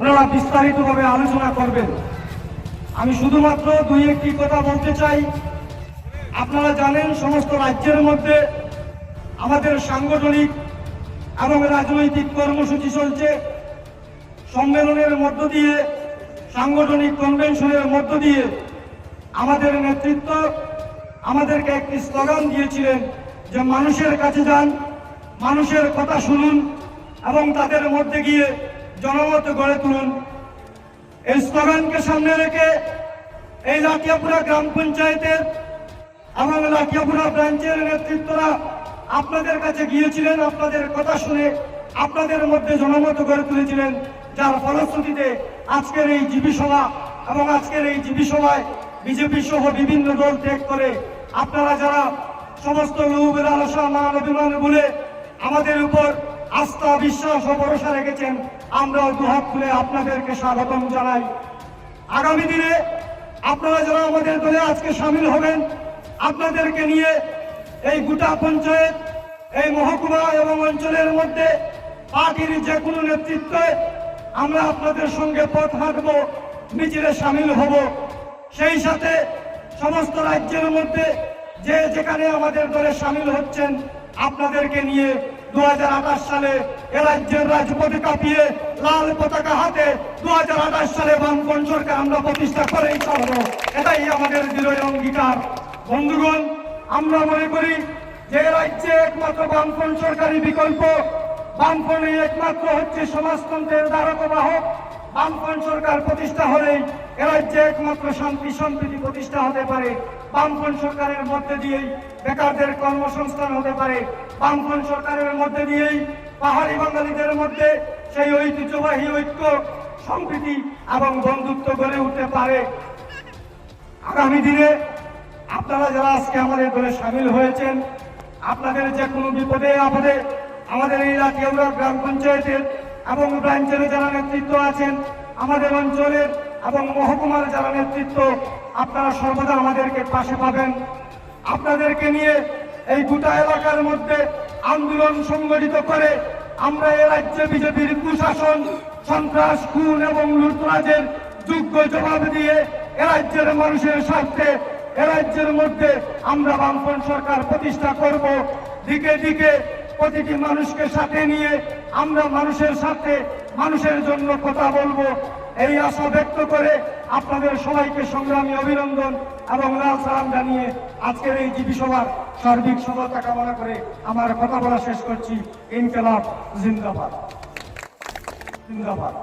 আপনারা বিস্তারিতভাবে আলোচনা করবেন। আমি শুধুমাত্র দুই একটি কথা বলতে চাই। আপনারা জানেন সমস্ত রাজ্যের মধ্যে আমাদের সাংগঠনিক এবং রাজনৈতিক কর্মসূচি চলছে। সম্মেলনের মধ্য দিয়ে, সাংগঠনিক কনভেনশনের মধ্য দিয়ে আমাদের নেতৃত্ব আমাদেরকে একটি স্লোগান দিয়েছিলেন যে মানুষের কাছে যান, মানুষের কথা শুনুন এবং তাদের মধ্যে গিয়ে জনমত গড়ে তুলুন। এই স্লোগানকে সামনে রেখে এই লাঠিয়াপুরা গ্রাম পঞ্চায়েতের এবং লাঠিয়াপুরা ব্রাঞ্চের নেতৃত্বরা আপনাদের কাছে গিয়েছিলেন, আপনাদের কথা শুনে আপনাদের মধ্যে জনমত গড়ে তুলেছিলেন, যার ফলশ্রুতিতে আজকের এই জীবী সভা এবং আজকের এই জীবী সভায় বিজেপি সহ বিভিন্ন দল ত্যাগ করে আপনারা যারা সমস্ত লোভের আলসা মান অভিমান বলে আমাদের উপর আস্থা বিশ্বাস ও ভরসা রেখেছেন। আমরাও দুহাত খুলে আপনাদেরকে স্বাগতম জানাই। আগামী দিনে আপনারা যারা আমাদের দলে আজকে সামিল হবেন, আপনাদেরকে নিয়ে এই গোটা পঞ্চায়েত, এই মহকুমা এবং অঞ্চলের মধ্যে পার্টির যে কোনো নেতৃত্বে আমরা আপনাদের সঙ্গে পথ হাঁটবো, মিছিলে সামিল হব। সেই সাথে সমস্ত রাজ্যের মধ্যে যে যেখানে আমাদের দলে সামিল হচ্ছেন, আপনাদেরকে নিয়ে সালে রাজপথে কাঁপিয়ে লাল পতাকা হাতে দু সালে বামপন সরকার আমরা প্রতিষ্ঠা করেই এটাই আমাদের দৃঢ় অঙ্গীকার। বন্ধুগণ, আমরা মনে করি যে রাজ্যে একমাত্র বামপন সরকারি বিকল্প বামপনে একমাত্র হচ্ছে সমাজতন্ত্রের দ্বারক বামপন সরকার প্রতিষ্ঠা হলেই এ রাজ্যে একমাত্র শান্তি সম্প্রীতি প্রতিষ্ঠা হতে পারে। বামপন সরকারের মধ্যে দিয়েই বেকারদের কর্মসংস্থান হতে পারে। বামপন সরকারের মধ্যে দিয়েই পাহাড়ি বাঙালিদের মধ্যে সেই ঐতিহ্যবাহী ঐক্য, সম্প্রীতি এবং বন্ধুত্ব গড়ে উঠতে পারে। আগামী দিনে আপনারা যারা আজকে আমাদের দলে সামিল হয়েছেন, আপনাদের যে কোনো বিপদে আপদে আমাদের এই লাঠিয়াউড়া গ্রাম পঞ্চায়েতের এবং ব্রাঞ্চের যারা নেতৃত্ব আছেন, আমাদের অঞ্চলের এবং মহকুমার যারা নেতৃত্ব, আপনারা সর্বদা আমাদেরকে পাশে পাবেন। আপনাদেরকে নিয়ে এই গোটা এলাকার মধ্যে আন্দোলন সংগঠিত করে আমরা এ রাজ্যে বিজেপির কুশাসন, সন্ত্রাস, খুন এবং লুটরাজের যোগ্য জবাব দিয়ে এ রাজ্যের মানুষের স্বার্থে, এ রাজ্যের মধ্যে আমরা বামপন সরকার প্রতিষ্ঠা করব। দিকে দিকে প্রতিটি মানুষকে সাথে নিয়ে আমরা মানুষের সাথে মানুষের জন্য কথা বলব। এই আশা ব্যক্ত করে আপনাদের সবাইকে সংগ্রামী অভিনন্দন এবং লাল সালাম জানিয়ে আজকের এই জীবী সভার সার্বিক সফলতা কামনা করে আমার কথা বলা শেষ করছি। ইনকালাব জিন্দাবাদ। জিন্দাবাদ।